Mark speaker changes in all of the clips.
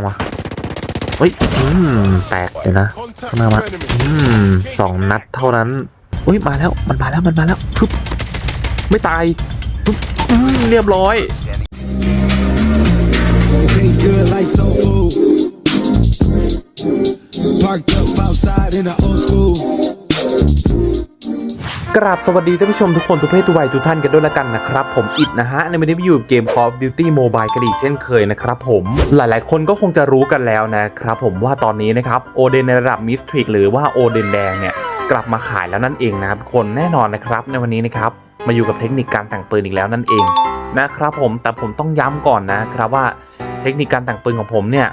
Speaker 1: งวะเฮ้ยอืมแตกเดี๋ยนะข้างหน้ามาอืมสองนัดเท่านั้นอุ้ยมาแล้วมันมาแล้วมันมาแล้วพึบไม่ตายพึบเรียบร้อย กราบสวัสดีท่านผู้ชมทุกคนทุกเพศทุกวัยทุกท่านกันด้วยละกันนะครับ ผมอิดนะฮะ ในวันนี้อยู่เกม Call of Duty Mobile กันอีกเช่นเคยนะครับผมหลายๆ คนก็คงจะรู้กันแล้วนะครับผมว่าตอนนี้นะครับโอเดนในระดับมิสทริกหรือว่าโอเดนแดงเนี่ยกลับมาขายแล้วนั่นเองนะครับคนแน่นอนนะครับในวันนี้นะครับมาอยู่กับเทคนิคการแต่งปืนอีกแล้วนั่นเองนะครับผมแต่ผมต้องย้ำก่อนนะครับว่าเทคนิคการแต่งปืนของผมเนี่ย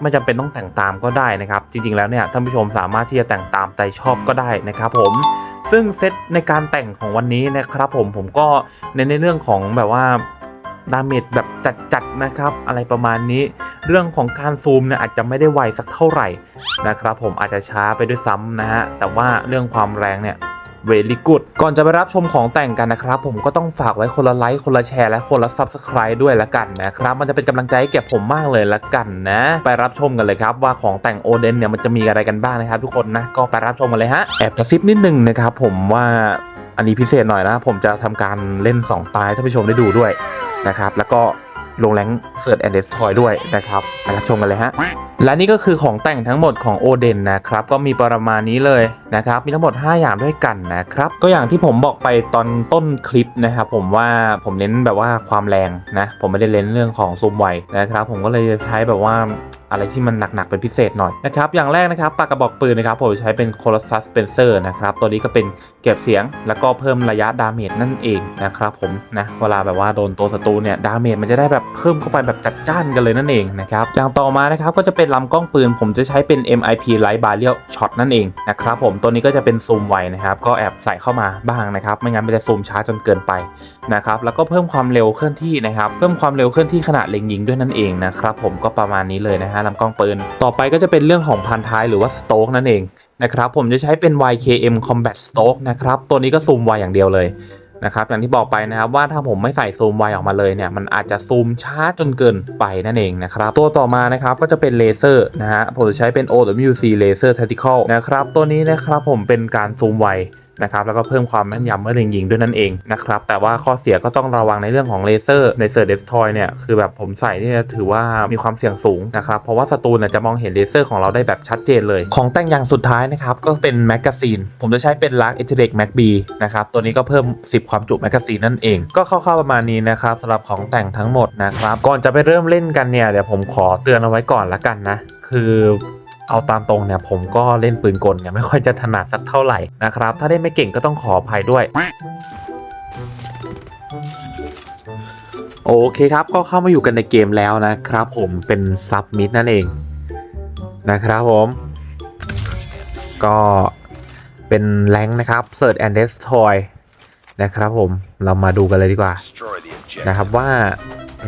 Speaker 1: ไม่จำเป็นต้องแต่งตามก็ได้นะครับ จริงๆแล้วเนี่ยท่านผู้ชมสามารถที่จะแต่งตามใจชอบก็ได้นะครับผม ซึ่งเซตในการแต่งของวันนี้นะครับผมผมก็ในในเรื่องของแบบว่าดาเมจแบบจัดๆนะครับ อะไรประมาณนี้ เรื่องของการซูมเนี่ยอาจจะไม่ได้ไวสักเท่าไหร่นะครับ ผมอาจจะช้าไปด้วยซ้ำนะฮะแต่ว่าเรื่องความแรงเนี่ย เวลี่กูดก่อนจะไปรับชมของแต่งกันนะครับ ผมก็ต้องฝากไว้คนละไลค์คนละแชร์และคนละ Subscribe ด้วยละกันนะครับ มันจะเป็นกำลังใจให้แก่ผมมากเลยละกันนะ ไปรับชมกันเลยครับว่าของแต่งโอเดนเนี่ยมันจะมีอะไรกันบ้างนะครับทุกคนนะก็ไปรับชมกันเลยฮะแอบกระซิบนิดนึงนะครับผมว่าอันนี้พิเศษหน่อยนะ ผมจะทำการเล่น 2 ตายท่านผู้ชมได้ดูด้วยนะครับแล้วก็ ลงแรงเซิร์ชแอนด์เดสทอยด้วยนะครับไปรับชมกันเลยฮะ และนี่ก็คือของแต่งทั้งหมดของโอเดนนะครับ ก็มีประมาณนี้เลยนะครับ มีทั้งหมด 5 อย่างด้วยกันนะครับ ก็อย่างที่ผมบอกไปตอนต้นคลิปนะครับผมว่าผมเน้นแบบว่าความแรงนะ ผมไม่ได้เน้นเรื่องของซูมไวนะครับ ผมก็เลยใช้แบบว่าอะไรที่มันหนัก ๆ เป็นพิเศษหน่อยนะครับ อย่างแรกนะครับปากกระบอกปืนนะครับ ผมใช้เป็นโคลซัสเปนเซอร์นะครับ ตัวนี้ก็เป็นเก็บเสียงแล้วก็เพิ่มระยะดาเมจนั่นเองนะครับผมนะ เวลาแบบว่าโดนตัวศัตรูเนี่ยดาเมจมันจะได้แบบเพิ่มเข้าไปแบบจัดจ้านกันเลยนั่นเองนะครับอย่างต่อมานะครับก็จะเป็นลำกล้องปืน ผมจะใช้เป็น MIP Light Barrel Shot นั่นเองนะครับผมตัวนี้ก็จะเป็นซูมไวนะครับก็แอบใส่เข้ามาบ้างนะครับไม่งั้นมันจะซูมช้าจนเกินไปนะครับแล้วก็เพิ่มความเร็วเคลื่อนที่นะครับเพิ่มความเร็วเคลื่อนที่ขณะเล็งยิงด้วยนั่นเองนะครับผมก็ประมาณนี้เลยนะฮะลำกล้องปืน ต่อไปก็จะเป็นเรื่องของพันท้ายหรือว่าสโต๊กนั่นเองนะครับผมจะใช้เป็น YKM Combat Stoke นะครับตัวนี้ก็ซูมไวอย่างเดียวเลย นะครับอย่างที่บอกไปนะครับว่าถ้าผมไม่ใส่ซูมไวออกมาเลยเนี่ยมันอาจจะซูมช้าจนเกินไปนั่นเองนะครับตัวต่อมานะครับก็จะเป็นเลเซอร์นะฮะผมจะใช้เป็น OWC Laser Tactical นะครับตัวนี้นะครับผมเป็นการซูมไว นะครับแล้วก็เพิ่มความแม่นยำเมื่อเล็งยิงด้วยนั่นเองนะครับแต่ว่าข้อเสียก็ต้องระวังในเรื่องของเลเซอร์ในเซอร์เดสทอยเนี่ยคือแบบผมใส่เนี่ยถือว่ามีความเสี่ยงสูงนะครับเพราะว่าศัตรูเนี่ยจะมองเห็นเลเซอร์ของเราได้แบบชัดเจนเลย ของแต่งอย่างสุดท้ายนะครับก็เป็นแมกกาซีนผมจะใช้เป็น Lark e t e r e x Mac B นะครับตัวนี้ก็เพิ่ม 10 ความจุแมกกาซีนนั่นเอง ก็คร่าวๆประมาณนี้นะครับสำหรับของแต่งทั้งหมดนะครับก่อนจะไปเริ่มเล่นกันเนี่ยเดี๋ยวผมขอเตือนเอาไว้ก่อนละกันนะคือ เอาตามตรงเนี่ยผมก็เล่นปืนกลเนี่ยไม่ค่อยจะถนัดสักเท่าไหร่นะครับ ถ้าได้ไม่เก่งก็ต้องขออภัยด้วยโอเคครับก็เข้ามาอยู่กันในเกมแล้วนะครับ ผมเป็นซับมิดนั่นเองนะครับผม ก็เป็นแรงนะครับ Search and Destroy นะครับผมเรามาดูกันเลยดีกว่านะครับว่า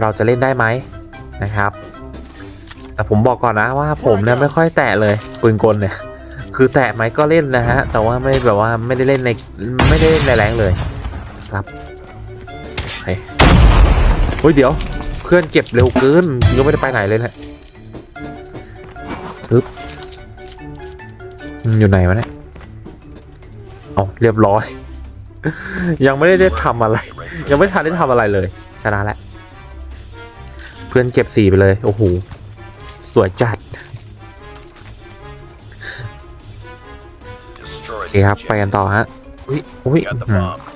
Speaker 1: เราจะเล่นได้ไหมนะครับ แต่ผมบอกก่อนนะว่าผมเนี่ยไม่ค่อยแตะเลยปืนกลเนี่ย คือแตะไหมก็เล่นนะฮะ แต่ว่าไม่แบบว่าไม่ได้เล่นในไม่ได้เล่นในแรงเลย ครับโอเคเฮ้ยเดี๋ยวเพื่อนเก็บเร็วเกินยังไม่ได้ไปไหนเลยแหละปึ๊บอืมอยู่ไหนวะเนี่ยเอาเรียบร้อย ยังไม่ได้ได้ทำอะไร ยังไม่ทันได้ทำอะไรเลย ชนะแล้วเพื่อนเก็บสี่ไปเลย โอ้โห สวยจัดโอเคครับ ไปกันต่อฮะ อุ้ยอุ้ย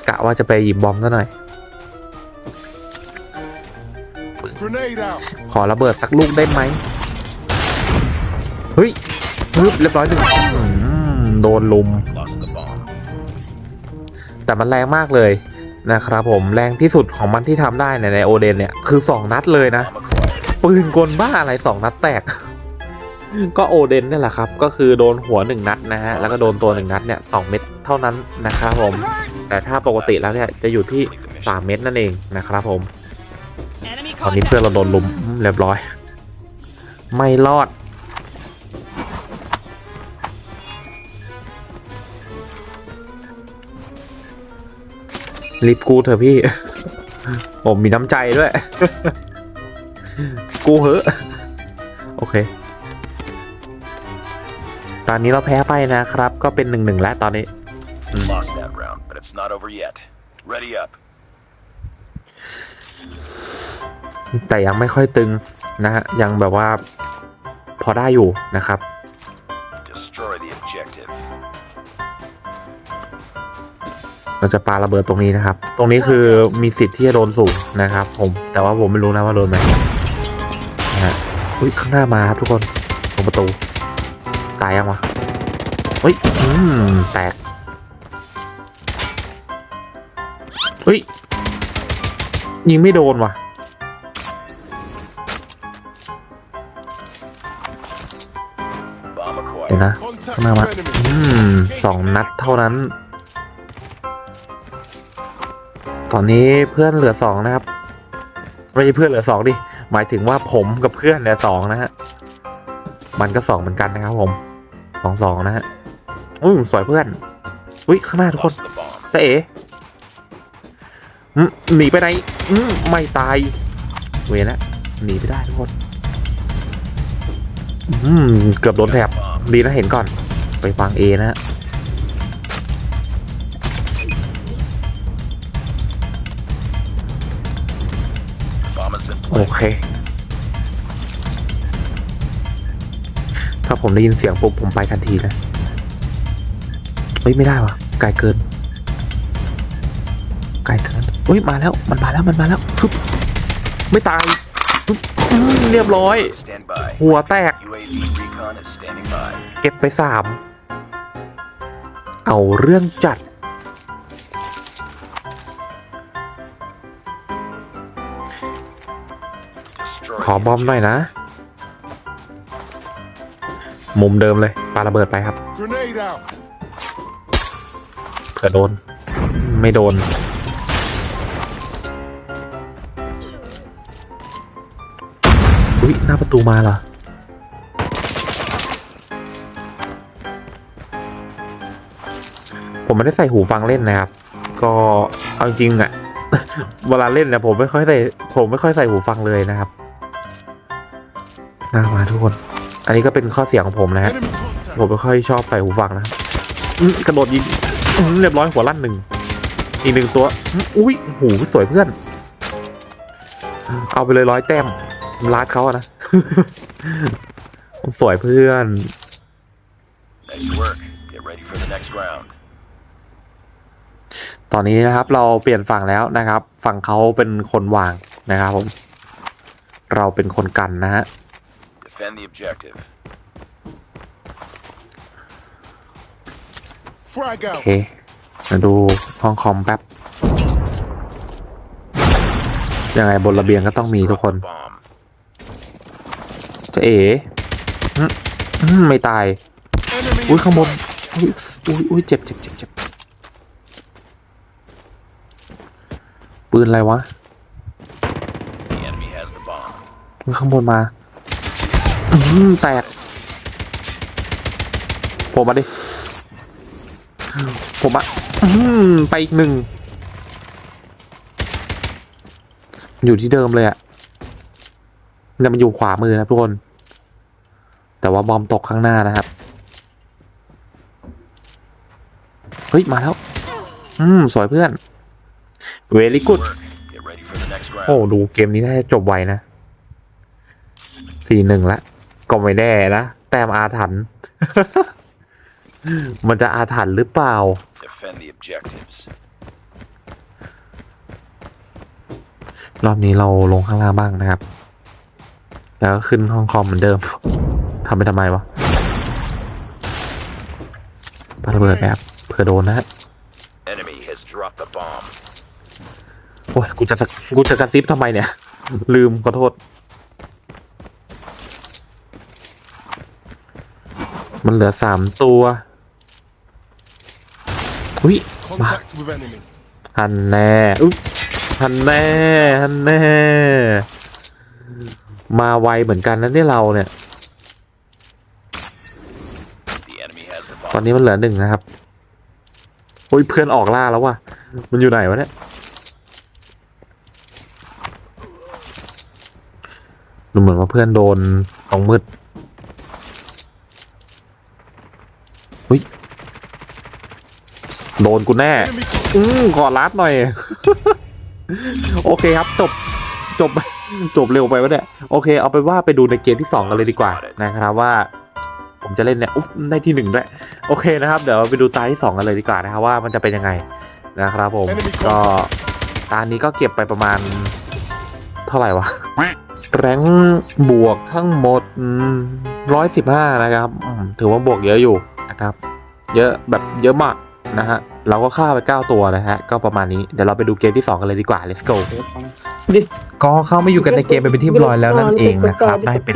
Speaker 1: กะว่าจะไปหยิบบอมซะหน่อย ขอระเบิดสักลูกได้ไหมเฮ้ยปึ๊บเรียบร้อยหนึ่งโดนลุม แต่มันแรงมากเลยนะครับผมแรงที่สุดของมันที่ทำได้ในในโอเดนเนี่ย คือ 2 นัดเลยนะ ปืนกลบ้าอะไร2นัดแตก ก็โอเดนนี่แหละครับ ก็คือโดนหัว1นัดนะฮะ แล้วก็โดนตัว1นัดเนี่ยสองเม็ดเท่านั้นนะครับผม แต่ถ้าปกติแล้วเนี่ยจะอยู่ที่3เม็ดนั่นเองนะครับผม ตอนนี้เพื่อนเราโดนลุมเรียบร้อย ไม่รอดรีบกูเถอะพี่ ผมมีน้ำใจด้วย กูเหอะโอเคเค ตอนนี้เราแพ้ไปนะครับ ก็เป็นหนึ่งหนึ่งแล้วตอนนี้
Speaker 2: Lost that round, but it's not over yet. Ready up.
Speaker 1: แต่ยังไม่ค่อยตึงนะฮะยังแบบว่าพอได้อยู่นะครับ
Speaker 2: Destroy the objective.
Speaker 1: เราจะปาระเบิดตรงนี้นะครับ ตรงนี้คือมีสิทธิ์ที่จะโดนสูงนะครับ ผม แต่ว่าผมไม่รู้นะว่าโดนไหมนะ ฮ้ยข้างหน้ามาครับทุกคนตรงประตู ตายยังวะเฮ้ยอืมแตกเฮ้ยยิงไม่โดนว่ะเดี๋ยวนะข้างหน้ามาอืมสองนัดเท่านั้น ตอนนี้เพื่อนเหลือสองนะครับ ไม่ใช่เพื่อนเหลือสองดิ หมายถึงว่าผมกับเพื่อนเหลือสองนะฮะ มันก็สองเหมือนกันนะครับผมสองสองนะฮะอุ้ยสวยเพื่อนอุ้ยข้างหน้าทุกคนจะเอ๋หนีไปไหนอืมไม่ตาย เวรแล้วหนีไปได้ทุกคนอืมเกือบโดนแถบดีนะเห็นก่อน ไปฟังเอนะฮะ โอเค ถ้าผมได้ยินเสียงปุ๊บผมไปทันทีเลยเฮ้ยไม่ได้วะไกลเกินไกลเกินเฮ้ยมาแล้วมันมาแล้วมันมาแล้วปึ๊บไม่ตายปึ๊บเรียบร้อย หัวแตก เก็บไปสามเอาเรื่องจัด ขอ
Speaker 2: the
Speaker 1: บอมหน่อยนะ มุมเดิมเลยปาระเบิดไปครับ
Speaker 3: Grenade out.
Speaker 1: เผื่อโดน ไม่โดน อุ้ยหน้าประตูมาเหรอผมไม่ได้ใส่หูฟังเล่นนะครับ ก็เอาจริงๆอะเวลาเล่นเนี่ยผมไม่ค่อยใส่ผมไม่ค่อยใส่หูฟังเลยนะครับ น่ามาทุกคน อันนี้ก็เป็นข้อเสียของผมนะฮะ ผมไม่ค่อยชอบใส่หูฟังนะกระโดดยิงเรียบร้อยหัวลั่นหนึ่ง อีกหนึ่งตัว อุ้ยหูสวยเพื่อน เอาไปเลยร้อยแต้มลาดเขาอะนะ สวยเพื่อน ตอนนี้นะครับเราเปลี่ยนฝั่งแล้วนะครับ ฝั่งเขาเป็นคนวางนะครับผม เราเป็นคนกันนะฮะ
Speaker 2: Defend the objective.
Speaker 3: Frag
Speaker 1: โอ
Speaker 3: out.
Speaker 1: เคมาดูห้องคอมแป๊บ ยังไงบนระเบียงก็ต้องมีทุกคน
Speaker 2: Bomb.
Speaker 1: จะเอ๋อื้ออื้อไม่ตาย
Speaker 3: Enemy
Speaker 1: อุ้ย
Speaker 3: in
Speaker 1: ข้างบน
Speaker 3: sight.
Speaker 1: อุ้ยอุ้ยอุ้ยเจ็บเจ็บเจ็บเจ็บปืนอะไรวะ
Speaker 2: The enemy has the bomb.
Speaker 1: อุ้ยข้างบนมาอืม แตกผมมาดิ ผมอะอืมไปอีกหนึ่ง อยู่ที่เดิมเลยอะเนี่ยมันอยู่ขวามือนะทุกคน แต่ว่าบอมตกข้างหน้านะครับ เฮ้ย มาแล้ว อืม สวยเพื่อน เวลี่กุด
Speaker 2: Work. Get ready for the next
Speaker 1: โอ้
Speaker 2: round.
Speaker 1: ดูเกมนี้น่าจะจบไวนะสี่หนึ่งละ ก็ไม่แน่นะ แต้มอาถรรพ์มันจะอาถรรพ์หรือเปล่า
Speaker 2: Defend the objectives.
Speaker 1: รอบนี้เราลงข้างล่างบ้างนะครับ แล้วก็ขึ้นห้องคอมเหมือนเดิม ทำไปทำไมวะปาระเบิดแบบเผื่อโดนนะฮะ
Speaker 2: Enemy has dropped the bomb.
Speaker 1: โอ้ยกูจะสะกูจะกระซิบทำไมเนี่ย ลืมขอโทษ มันเหลือสามตัวอุ้ย
Speaker 3: Contact with enemy.
Speaker 1: ฮันแน่อุ๊ยฮันแน่ฮันแน่ มาไวเหมือนกันนะเนี่ยเราเนี่ย
Speaker 2: The enemy has the
Speaker 1: ตอน
Speaker 2: bomb.
Speaker 1: นี้มันเหลือหนึ่งนะครับโอ้ยเพื่อนออกล่าแล้วว่ะ มันอยู่ไหนวะเนี่ยดูเหมือนว่าเพื่อนโดนตรงมืด อุ้ยโดนกูแน่
Speaker 3: Enemy
Speaker 1: อืมขอรับหน่อย โอเคครับจบจบจบเร็วไปวะเนี่ยโอเค เอาไปนว่าไปดูในเกมที่ 2 กันเลยดีกว่านะครับว่า ผมจะเล่นเนี่ยอุ๊บได้ที่หนึ่งด้วยโอเคนะครับ เดี๋ยวเราไปดูตาที่ 2 กันเลยดีกว่านะครับว่ามันจะเป็นยังไงนะครับผมก็ตานี้ก็เก็บไปประมาณ เท่าไหร่วะแรงบวกทั้งหมดร้อยสิบห้านะครับอืมถือว่าบวกเยอะอยู่ นะครับ เยอะแบบเยอะมากนะฮะ เราก็ฆ่าไป 9 ตัวนะฮะ ก็ประมาณนี้ เดี๋ยวเราไปดูเกมที่ 2 กันเลยดีกว่า let's go ก็เข้ามาอยู่กันในเกมไปเป็นที่เรียบร้อยแล้วนั่นเองนะครับ ได้เป็น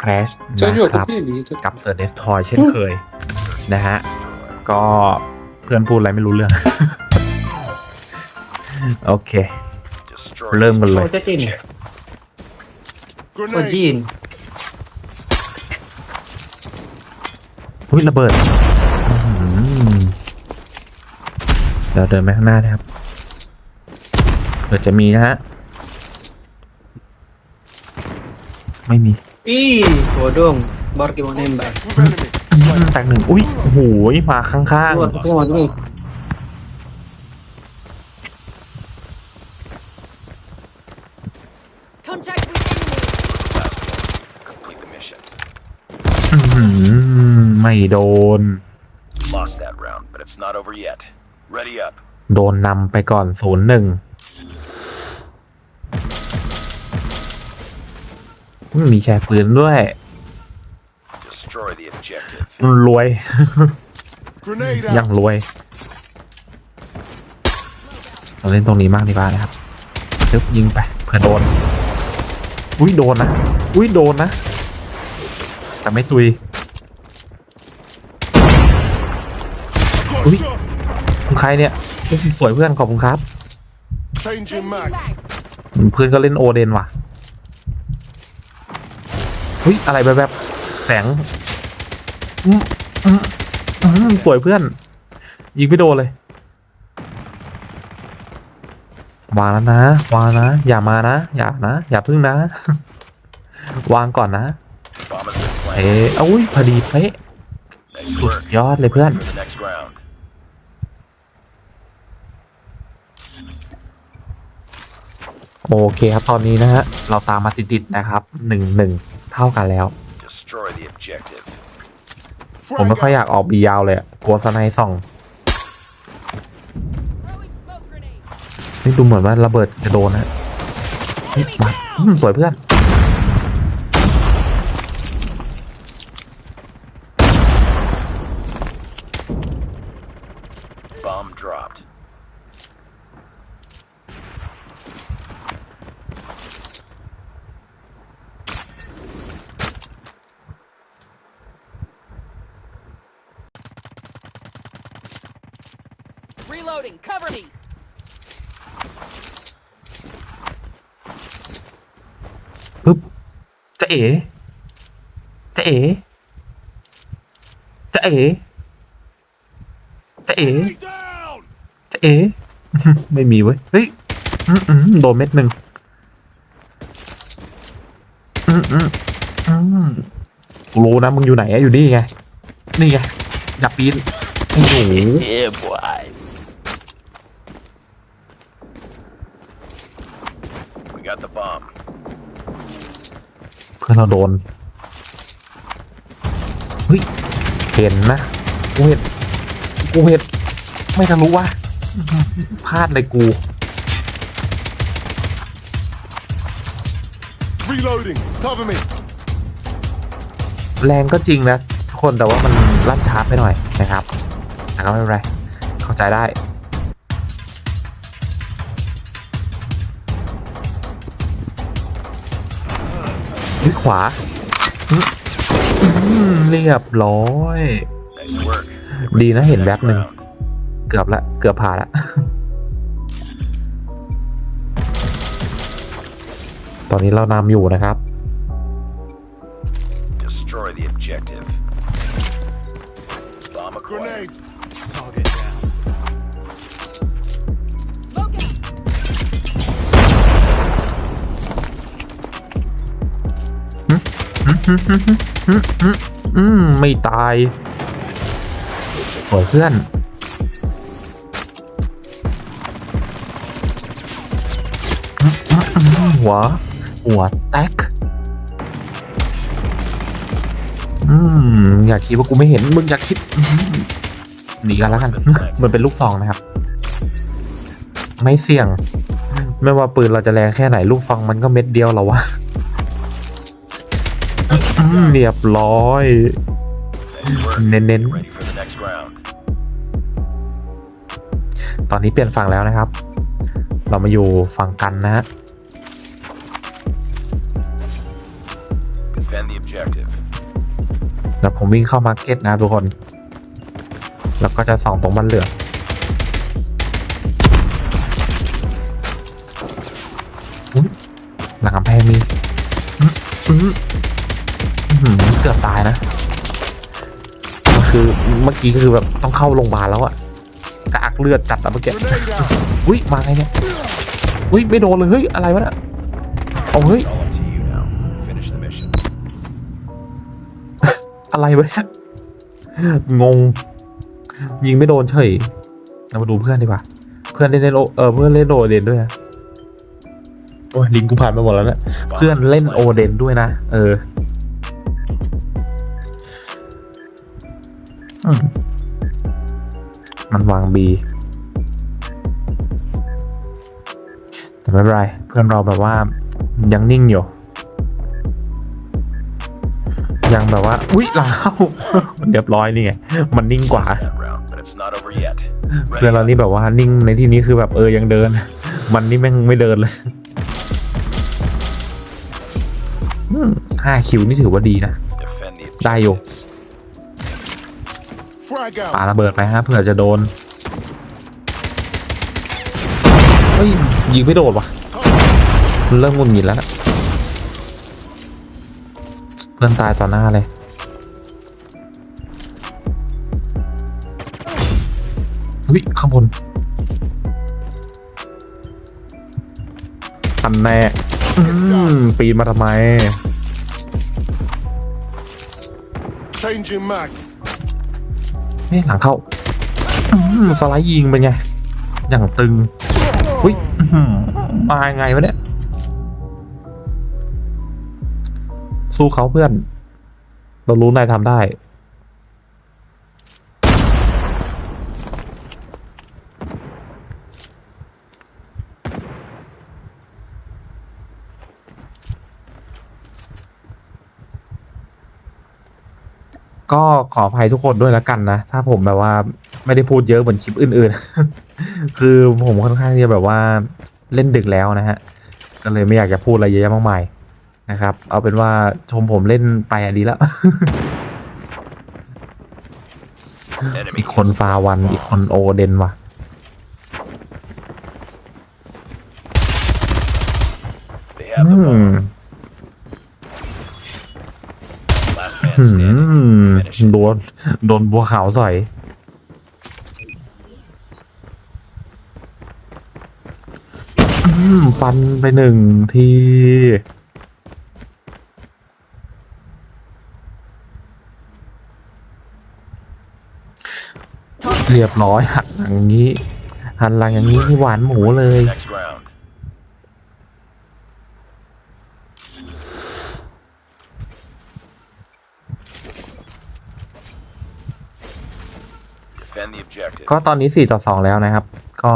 Speaker 1: Crash นะครับ กับ s i r Destroy เช่นเคยนะฮะ ก็เพื่อนพูดอะไรไม่รู้เรื่อง โอเค
Speaker 2: Destroy
Speaker 1: เริ่มกันเลย
Speaker 4: โอ้จะจีนคน
Speaker 3: grenade.
Speaker 4: จีน
Speaker 1: อุ้ยระเบิดอื้อหือเดี๋ยวเดินไปข้างหน้านะครับเผื่อจะมีนะฮะ ไม่มี
Speaker 4: อี bodong baru kita mau nembak
Speaker 3: With enemy.
Speaker 1: แตกหนึ่งอุ้ยโอ้โหมาข้าง
Speaker 4: keluar keluar dulu
Speaker 5: Contact with enemy.
Speaker 2: Complete the mission.
Speaker 1: ๆอื้อหือ ไม่โดน
Speaker 2: Lost that round, but it's not over yet. Ready up.
Speaker 1: โดนนำไปก่อนศูนย์หนึ่งมีแชร์ปืนด้วย
Speaker 2: Destroy the objective.
Speaker 1: รวย
Speaker 3: Grenade
Speaker 1: ยัง
Speaker 3: out.
Speaker 1: รวย เราเล่นตรงนี้มากดีกว่านะครับทึบยิงไปเผื่อโดน อุ้ยโดนนะ อุ้ยโดนนะ แต่ไม่ตุย
Speaker 3: Got
Speaker 1: Ui.
Speaker 3: shot.
Speaker 1: คุณใครเนี่ยสวยเพื่อนขอบคุณครับ เพื่อนก็เล่นโอเดนว่ะเฮ้ยอะไรแบบๆแสงอืมอืมสวยเพื่อน ยิงไม่โดนเลยวางแล้วนะ วางนะ อย่ามานะ อย่านะ อย่าพึ่งนะ วางก่อนนะเอ๊ะอุ้ยพอดีเป๊ะสุดยอดเลยเพื่อน
Speaker 2: For the next round.
Speaker 1: โอเคครับตอนนี้นะฮะเราตามมาติดๆนะครับหนึ่งหนึ่งเท่ากันแล้ว
Speaker 2: Destroy the objective.
Speaker 1: ผมไม่ค่อยอยากออกบียาวเลยอะกลัวสไนด์ส่อง
Speaker 5: Throwing smoke grenade.
Speaker 1: นี่ดูเหมือนว่าระเบิดจะโดนนะเฮ้ยมาอืมสวยเพื่อน
Speaker 2: Bomb dropped.
Speaker 5: Reloading. Cover me.
Speaker 1: ปึ๊บจะเอ๋จะเอ๋จะเอ๋จะเอ๋
Speaker 3: Down.
Speaker 1: จะเอ๋ไม่มีเว้ย เฮ้ยอืมอืมโดนเม็ดหนึ่งอืมอืมอืมกูรู้นะมึงอยู่ไหนอะอยู่นี่ไง นี่ไง อย่าปีนโอ้โห เพื่อนเราโดนเฮ้ยเห็นนะกูเห็นกูเห็นไม่ทะลุวะพลาดเลยกู
Speaker 3: Reloading. Cover me.
Speaker 1: แรงก็จริงนะทุกคนแต่ว่ามันลั่นชาร์จไปหน่อยนะครับแต่ก็ไม่เป็นไรเข้าใจได้ ขวาอื้ออื้อเรียบร้อย
Speaker 2: Nice work.
Speaker 1: ดีนะเห็นแวบ
Speaker 2: Next
Speaker 1: หนึ่ง
Speaker 2: round.
Speaker 1: เกือบละ เกือบผ่านละ ตอนนี้เรานำอยู่นะครับ
Speaker 2: Destroy the objective. Bomb acquired.
Speaker 3: Grenade.
Speaker 5: Smoke
Speaker 1: อืมไม่ตายสวยเพื่อนหัว หัวแตกอืมอยากคิดว่ากูไม่เห็นมึงอยากคิดหนีกันแล้วกันมันเป็นลูกซองนะครับ ไม่เสี่ยง ไม่ว่าปืนเราจะแรงแค่ไหนลูกซองมันก็เม็ดเดียวเหรอวะ อืมเรียบร้อย
Speaker 2: Nice work.
Speaker 1: เน้น
Speaker 2: Get ready for the next round.
Speaker 1: ๆตอนนี้เปลี่ยนฝั่งแล้วนะครับ เรามาอยู่ฝั่งกันนะฮะ
Speaker 2: Defend the objective.
Speaker 1: แล้วผมวิ่งเข้ามาร์เก็ตนะครับทุกคน แล้วก็จะส่องตรงบันเหลืองอุ๊ยหลังกำแพงมีอื้ออื้ออื้อหือ เกือบตายนะมันคือเมื่อกี้ก็คือแบบต้องเข้าโรงพยาบาลแล้วอะกระอักเลือดจัดอะเมื่อกี้
Speaker 3: Grenade out.
Speaker 1: อุ้ยมาไงเนี่ยอุ้ยไม่โดนเลยเฮ้ยอะไรวะเนี่ยเอาเฮ้ย
Speaker 2: All up to you now. Finish the mission.
Speaker 1: อะไรวะเนี่ยงง ยิงไม่โดนเฉยเรามาดูเพื่อนดีกว่า เพื่อนเล่นเล่นโอเออเพื่อนเล่นโอเดนด้วยนะโอ้ยลิงก์กูผ่านไปหมดแล้วเนะเพื่อนเล่นโอเดนด้วยนะเออ มันวางบีแต่ไม่เป็นไร เพื่อนเราแบบว่ายังนิ่งอยู่ ยังแบบว่า อุ๊ยลังเข้าเรียบร้อยนี่ไง มันนิ่งกว่า เพื่อนเรานี่แบบว่านิ่งในที่นี้คือแบบเออยังเดิน มันนี่แม่งไม่เดินเลยห้าคิวนี่ถือว่าดีนะ ได้อยู่ ปา
Speaker 3: out.
Speaker 1: ระเบิดไปฮะเผื่อจะโดนเฮ้ยยิงไม่โดนว่ะเริ่มงุนหงิดแล้วนะเพื่อนตายต่อหน้าเลยอุ้ยข้างบนอันแน่อืมปีนมาทำไม
Speaker 3: Changing mag.
Speaker 1: นี่หลังเข้าอืมสไลด์ยิงเป็นไง อย่างตึงอุ้ยอื้อหือมายังไงวะเนี่ย สู้เขาเพื่อน เรารู้นายทำได้ ก็ขออภัยทุกคนด้วยแล้วกันนะ ถ้าผมแบบว่าไม่ได้พูดเยอะเหมือนคลิปอื่นๆ คือผมค่อนข้างที่จะแบบว่าเล่นดึกแล้วนะฮะ ก็เลยไม่อยากจะพูดอะไรเยอะแยะมากมายนะครับ เอาเป็นว่าชมผมเล่นไปอะดีแล้ว
Speaker 2: Enemy
Speaker 1: อีกคนฟาวัน อีกคนโอเดนว่ะ
Speaker 2: They have
Speaker 1: อื
Speaker 2: the
Speaker 1: ม อืมโดนโดนบัวขาวใส่ฟันไปหนึ่งทีเรียบร้อยหันหลังนี้ หันหลังอย่างนี้นี่หวานหมูเลย
Speaker 2: Next round. Defend the objective.
Speaker 1: ก็ตอนนี้สี่ต่อสองแล้วนะครับ ก็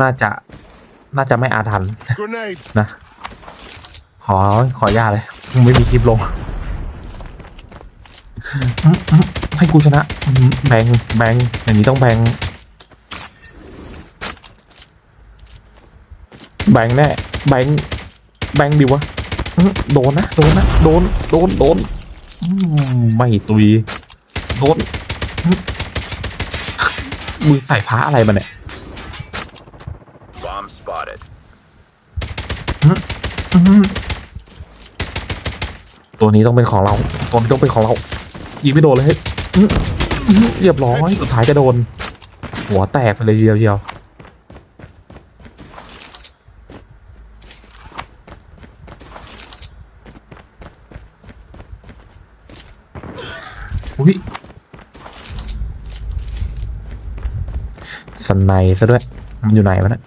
Speaker 1: น่าจะน่าจะไม่อาถรรพ์
Speaker 3: Grenade.
Speaker 1: นะ ขอขออนุญาตเลยไม่มีคลิปลงอืมอืมให้กูชนะอืมแบงแบงอย่างนี้ต้องแบงแบงแน่แบงแบงดิวะอื้อโดนนะ โดนนะ โดน โดน โดนอืมไม่ตุย โดนอื้อ มือใส่พระอะไรมาเนี่ย
Speaker 2: Bomb spotted.
Speaker 1: ตัวนี้ต้องเป็นของเรา ตัวนี้ต้องเป็นของเรา ยิงไม่โดนเลยเฮ้ยอื้ออื้อเรียบร้อยสุดท้ายจะโดน หัวแตกไปเลยทีเดียวเชียวอุ้ย สไนในซะด้วย มันอยู่ไหนวะเนี่ย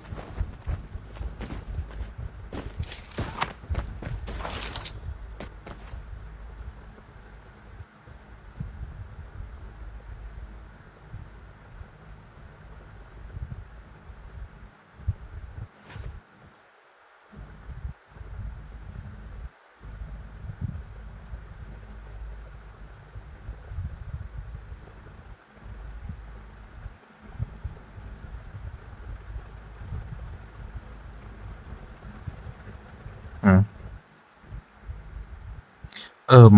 Speaker 1: เอิม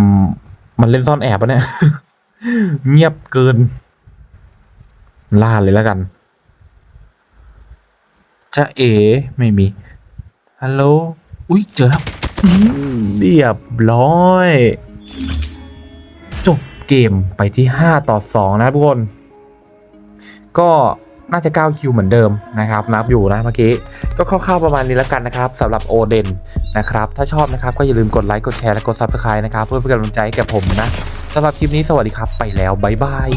Speaker 1: มันเล่นซ่อนแอบปะเนี่ย เงียบเกิน ล่าเลยแล้วกันจะเอ ไม่มี ฮัลโหล อุ้ยเจอแล้วอืมเรียบร้อย จบเกมไปที่ 5 ต่อ 2 นะทุกคน ก็ น่าจะ 9 คิวเหมือนเดิมนะครับ นับอยู่นะเมื่อกี้ ก็คร่าวๆประมาณนี้แล้วกันนะครับสำหรับโอเดนนะครับ ถ้าชอบนะครับ ก็อย่าลืมกดไลค์ กดแชร์ และกด Subscribe นะครับ เพื่อเป็นกำลังใจให้แก่ผมนะสำหรับคลิปนี้สวัสดีครับ ไปแล้ว บ๊ายบาย